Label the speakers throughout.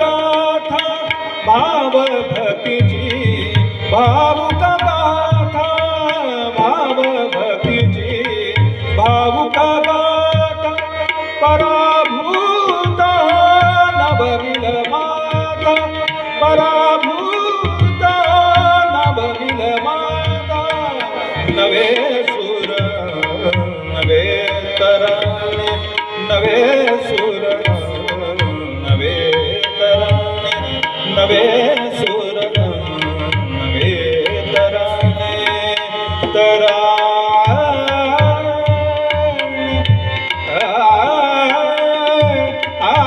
Speaker 1: गाथा भाव भक्ति जी भाव का गाथा भाव भक्ति जी भाव का गाथा पराभूत नव माता पराभूत नव माता नवे सुर नवे तरण नवे सुर नवे सूर नवे तरे तरा आ तरा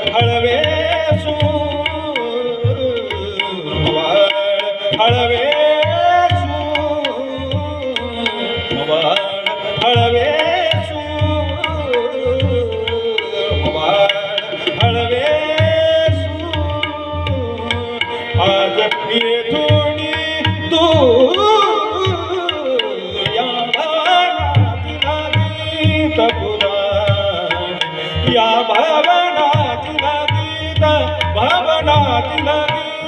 Speaker 1: હળવે હળવે હળવે હળવે આજે પીએ ધૂળ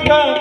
Speaker 1: Yeah.